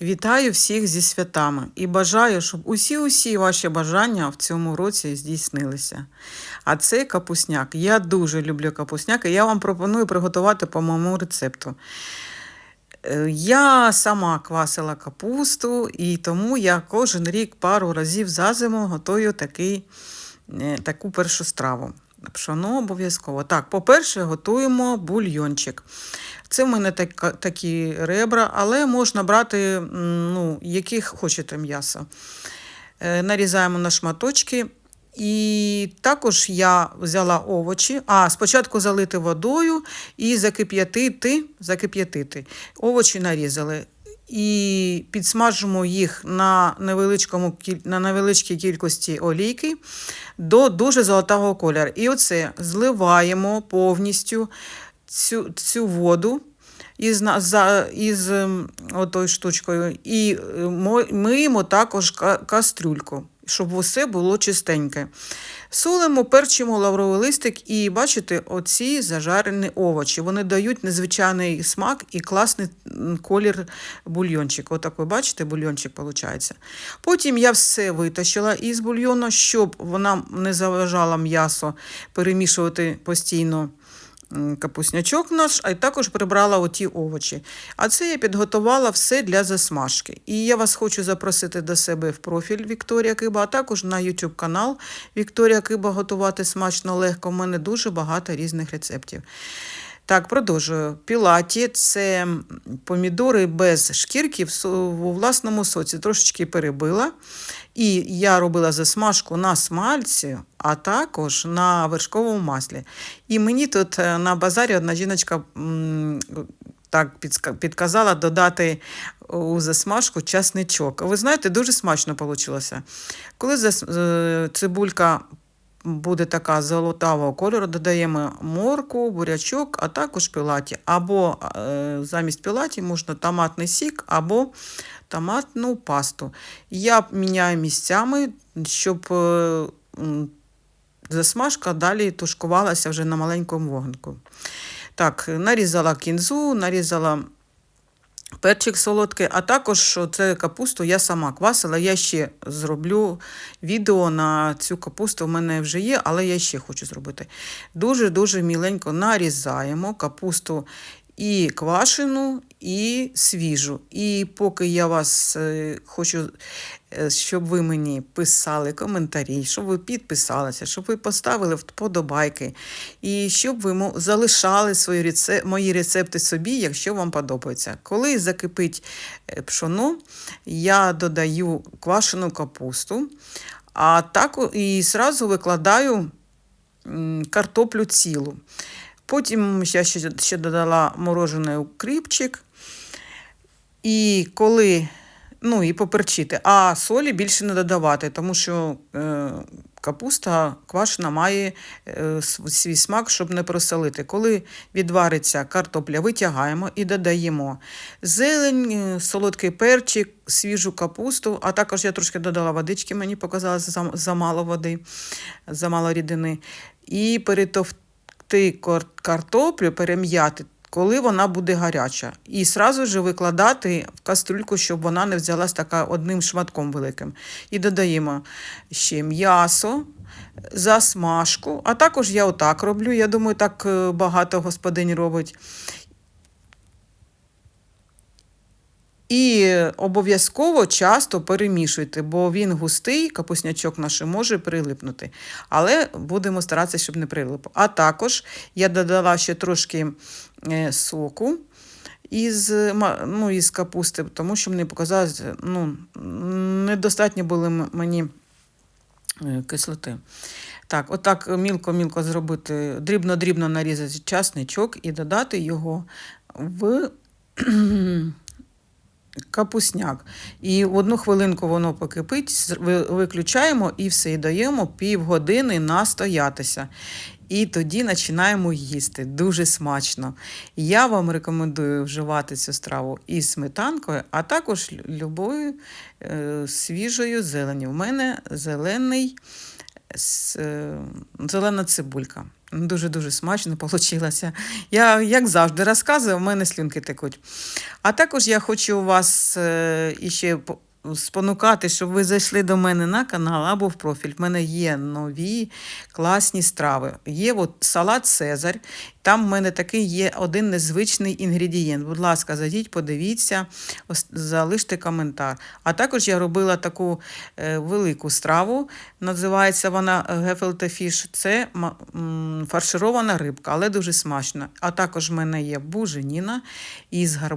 Вітаю всіх зі святами і бажаю, щоб усі-усі ваші бажання в цьому році здійснилися. А це капусняк. Я дуже люблю капусняк, і я вам пропоную приготувати по моєму рецепту. Е, Я сама квасила капусту, і тому я кожен рік пару разів за зиму готую такий, е, таку першу страву. Пшоно обов'язково. Так, по-перше, готуємо бульйончик. Це в мене так, такі ребра, але можна брати, ну, яких хочете м'ясо. Е, Нарізаємо на шматочки. І також я взяла овочі. А, спочатку залити водою і закип'ятити, закип'ятити. Овочі нарізали. І підсмажимо їх на, невеличкому, на невеличкій кількості олійки до дуже золотого кольору. І оце зливаємо повністю цю, цю воду із, за, із ем, отою штучкою. І е, миємо також ка- кастрюльку, щоб усе було чистеньке. Солимо, перчимо лавровий листик і бачите, оці зажарені овочі. Вони дають незвичайний смак і класний колір бульйончик. Отак ви бачите, бульйончик виходить. Потім я все витащила із бульйону, щоб вона не заважала м'ясо перемішувати постійно капуснячок наш, а й також прибрала оті овочі. А це я підготувала все для засмажки. І я вас хочу запросити до себе в профіль Вікторія Киба, а також на YouTube канал Вікторія Киба готувати смачно легко. У мене дуже багато різних рецептів. Так, продовжую. Пілаті це помідори без шкірки у власному соці. Трошечки перебила. І я робила засмажку на смальці, а також на вершковому маслі. І мені тут е, на базарі одна жіночка так підказала додати у засмажку часничок. Ви знаєте, дуже смачно вийшло. Коли е, цибулька буде така золотавого кольору, додаємо морку, бурячок, а також пілаті. Або е, замість пілаті можна томатний сік, або томатну пасту. Я міняю місцями, щоб е, засмажка далі тушкувалася вже на маленькому вогнику. Так, нарізала кінзу, нарізала перчик солодкий, а також це капусту я сама квасила. Я ще зроблю відео на цю капусту. У мене вже є, але я ще хочу зробити. Дуже-дуже міленько нарізаємо капусту і квашену, і свіжу. І поки я вас е, хочу, е, щоб ви мені писали коментарі, щоб ви підписалися, щоб ви поставили вподобайки, і щоб ви залишали свої рецеп... мої рецепти собі, якщо вам подобається. Коли закипить е, пшоно, я додаю квашену капусту, а так і зразу викладаю картоплю цілу. Потім я ще, ще додала морожений укріпчик. І коли, ну і поперчити, а солі більше не додавати, тому що е, капуста квашена має е, свій смак, щоб не просолити. Коли відвариться картопля, витягаємо і додаємо зелень, е, солодкий перчик, свіжу капусту, а також я трошки додала водички, мені показалося замало води, замало рідини. І перетовти кор- картоплю, перем'яти коли вона буде гаряча. І сразу ж викладати в кастрюльку, щоб вона не взялась така одним шматком великим. І додаємо ще м'ясо, засмажку. А також я отак роблю. Я думаю, так е, багато господинь робить. І обов'язково часто перемішуйте, бо він густий, капуснячок наш може прилипнути. Але будемо старатися, щоб не прилип. А також я додала ще трошки е, соку із, ну, із капусти, тому що мені показалось, ну, недостатньо були мені е, кислоти. Так, отак мілко-мілко зробити, дрібно-дрібно нарізати часничок і додати його в капусняк. І одну хвилинку воно покипить, виключаємо і все, і даємо півгодини настоятися. І тоді починаємо їсти. Дуже смачно. Я вам рекомендую вживати цю страву із сметанкою, а також любою е, свіжою зеленю. У мене зелений, зелена цибулька. Дуже-дуже смачно вийшло. Я, як завжди, розказую, в мене слюнки текуть. А також я хочу вас е, іще спонукати, щоб ви зайшли до мене на канал або в профіль. В мене є нові класні страви. Є от салат Цезарь. Там в мене такий є один незвичний інгредієнт. Будь ласка, зайдіть, подивіться, залиште коментар. А також я робила таку е, велику страву, називається вона гефелте фіш. Це фарширована рибка, але дуже смачна. А також в мене є буженіна із гарбузом.